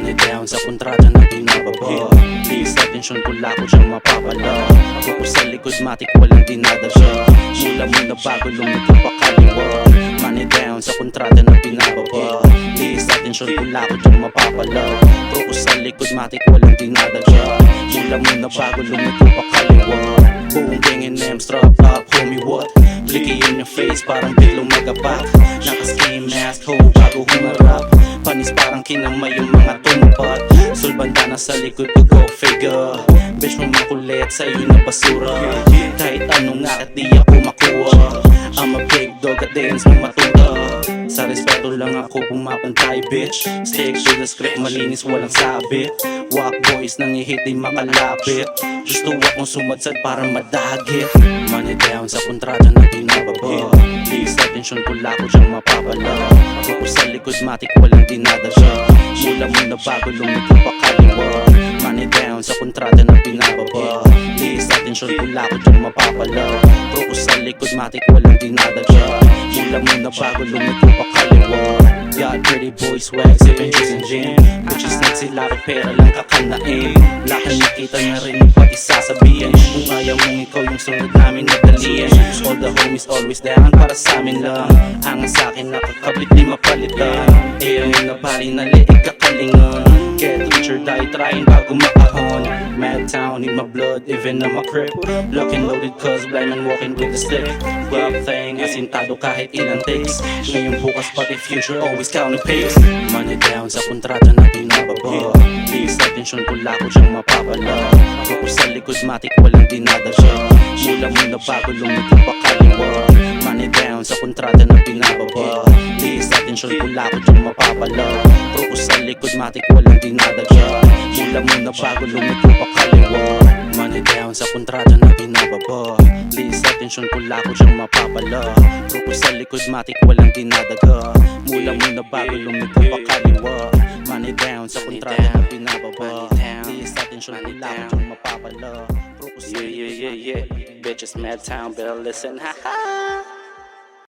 money down. Sa kontrata na pinababa Please attention pula ko siyang mapapala Ako ko sa likod matik walang dinadasya. Mula muna bago lumikip pa kaliwa. Money down sa kontrata na pinababa Please attention pula ko siyang mapapala Ako ko sa likod matik walang dinadasya. Mula muna bago lumikip pa kaliwa. Buong gangin names drop up homie what? Blicky in your face parang biglong magapak Naka-scheme mask ho bago humarap. Panis parang kinamay yung mga tumupad Sulbanda na sa likod ko go figure. Bitch mo makulit sa'yo na basura. Kahit anong akit di ako makuha. I'm a big dog at dance mo matuta Sa respeto lang ako pumapantay bitch. Stick to the script malinis walang sabit. Walk boys nang ihit di makalapit. Gusto akong sumadsad para madagit. Money down sa kontrata na pinababa Please attention ko diyang mapapala. Ako sa likod matik walang dinadasya. Mula muna bago lumiko pa kaliwa. Money down sa kontrata na pinababa Please attention ko diyang mapapala. Ako matik walang dinadasya Mula muna bago lumiko pa kaliwa. Got pretty boy swag, sipping juice and gin. Bitches na sila at pera lang kakanain. Lahat nakita na rin yung pati sasabihin Kung ayaw mong ikaw yung sunod namin na dalian. All the homies always down para sa amin lang. Angan sa akin nakakabit di mapalitan. Ayaw yung nabali na liig kakalingan Get richer die trying bago makahon Mad town need my blood even na my crib Lock and loaded cause blind man walking with the stick. Rap thing asintado kahit ilang takes Ngayon bukas pati future always counting pace Money down sa kontrata na pinababa Please attention ko siyang mapapala. Ako sa likod matik walang dinadasya. Mula muna bago lumiko pa kaliwa. Money down sa kontrata na pinababa Please attention ko siyang mapapala. Ako sa likod matik walang Mula muna bago lumiko pa kaliwa Money down sa kontrata na pinababa Please attention ko siyang mapapala. Ako sa likod matik walang dinadaga. Mula muna bago lumiko pa kaliwa Money down sa kontrata na pinababa Please attention ko siyang mapapala. Ako sa Yeah, yeah, yeah, yeah. Bitches, mad town, better listen. Ha ha.